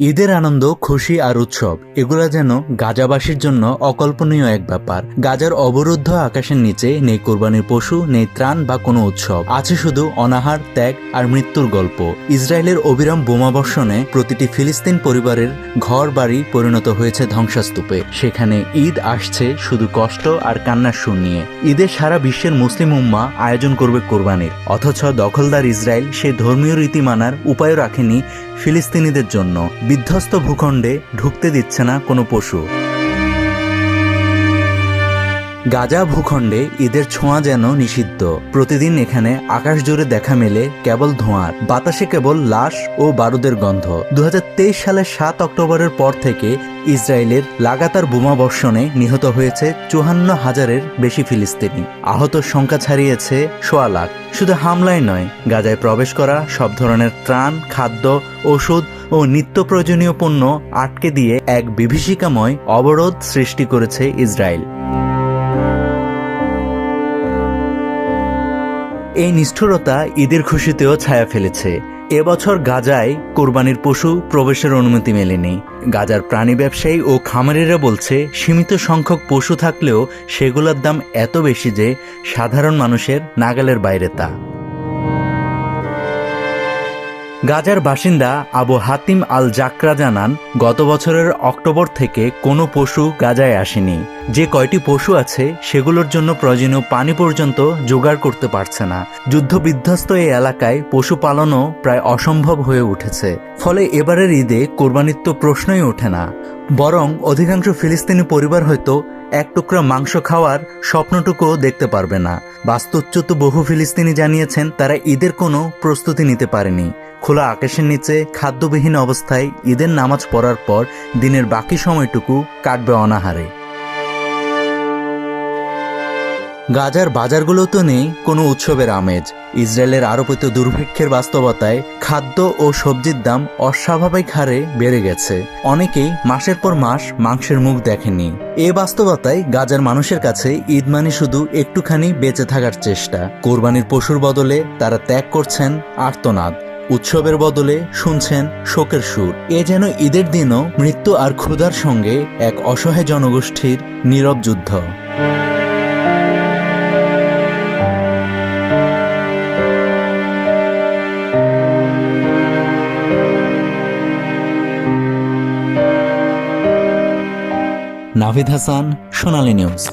ঈদের আনন্দ, খুশি আর উৎসব, এগুলো যেন গাজাবাসীর জন্য অকল্পনীয় এক ব্যাপার। গাজার অবরুদ্ধ আকাশের নিচে নেই কোরবানির পশু, নেই ত্রাণ বা কোনো উৎসব। আছে শুধু অনাহার, ত্যাগ আর মৃত্যুর গল্প। ইসরায়েলের অবিরাম বোমাবর্ষণে প্রতিটি ফিলিস্তিন পরিবারের ঘর বাড়ি পরিণত হয়েছে ধ্বংসাস্তূপে। সেখানে ঈদ আসছে শুধু কষ্ট আর কান্নার সুর নিয়ে। ঈদে সারা বিশ্বের মুসলিম উম্মা আয়োজন করবে কোরবানির। অথচ দখলদার ইসরায়েল সে ধর্মীয় রীতি মানার উপায়ও রাখেনি ফিলিস্তিনিদের জন্য বিধ্বস্ত ভূখণ্ডে ঢুকতে দিচ্ছে না কোনো পশু। গাজা ভূখণ্ডে ঈদের ছোঁয়া যেন নিষিদ্ধ। প্রতিদিন এখানে আকাশ জুড়ে দেখা মেলে কেবল ধোঁয়ার। বাতাসে কেবল লাশ ও বারুদের গন্ধ। দু হাজার তেইশ সালের সাত অক্টোবরের পর থেকে ইসরায়েলের লাগাতার বোমাবর্ষণে নিহত হয়েছে চুয়ান্ন হাজারের বেশি ফিলিস্তিনি। আহত সংখ্যা ছাড়িয়েছে সোয়া লাখ। শুধু হামলায় নয়, গাজায় প্রবেশ করা সব ধরনের ত্রাণ, খাদ্য, ওষুধ ও নিত্য প্রয়োজনীয় পণ্য আটকে দিয়ে এক বিভীষিকাময় অবরোধ সৃষ্টি করেছে ইসরায়েল। এই নিষ্ঠুরতা ঈদের খুশিতেও ছায়া ফেলেছে। এবছর গাজায় কোরবানির পশু প্রবেশের অনুমতি মেলেনি। গাজার প্রাণী ব্যবসায়ী ও খামারেরা বলছে, সীমিত সংখ্যক পশু থাকলেও সেগুলোর দাম এত বেশি যে সাধারণ মানুষের নাগালের বাইরে তা। গাজার বাসিন্দা আবু হাতিম আল জাকরা জানান, গত বছরের অক্টোবর থেকে কোনো পশু গাজায় আসেনি। যে কয়টি পশু আছে, সেগুলোর জন্য প্রয়োজনীয় পানি পর্যন্ত জোগাড় করতে পারছে না। যুদ্ধ বিধ্বস্ত এই এলাকায় পশু পালনও প্রায় অসম্ভব হয়ে উঠেছে। ফলে এবারের ঈদে কোরবানির তো প্রশ্নই ওঠে না। বরং অধিকাংশ ফিলিস্তিনি পরিবার হয়তো এক টুকরা মাংস খাওয়ার স্বপ্নটুকুও দেখতে পারবে না। বাস্তুচ্যুত বহু ফিলিস্তিনি জানিয়েছেন, তারা ঈদের কোনো প্রস্তুতি নিতে পারেনি। খোলা আকাশের নিচে, খাদ্যবিহীন অবস্থায় ঈদের নামাজ পড়ার পর দিনের বাকি সময়টুকু কাটবে অনাহারে। গাজার বাজারগুলোতে নেই কোনো উৎসবের আমেজ। ইসরায়েলের আরোপিত দুর্ভিক্ষের বাস্তবতায় খাদ্য ও সবজির দাম অস্বাভাবিক হারে বেড়ে গেছে। অনেকেই মাসের পর মাস মাংসের মুখ দেখেনি এ বাস্তবতায় গাজার মানুষের কাছে ঈদ মানে শুধু একটুখানি বেঁচে থাকার চেষ্টা। কোরবানির পশুর বদলে তারা ত্যাগ করছেন আর্তনাদ। উৎসবের বদলে শুনছেন শোকের সুর। এ যেন ঈদের দিনও মৃত্যু আর ক্ষুধার সঙ্গে এক অসহায় জনগোষ্ঠীর নীরব যুদ্ধ। নাভিদ হাসান, সোনালী নিউজ।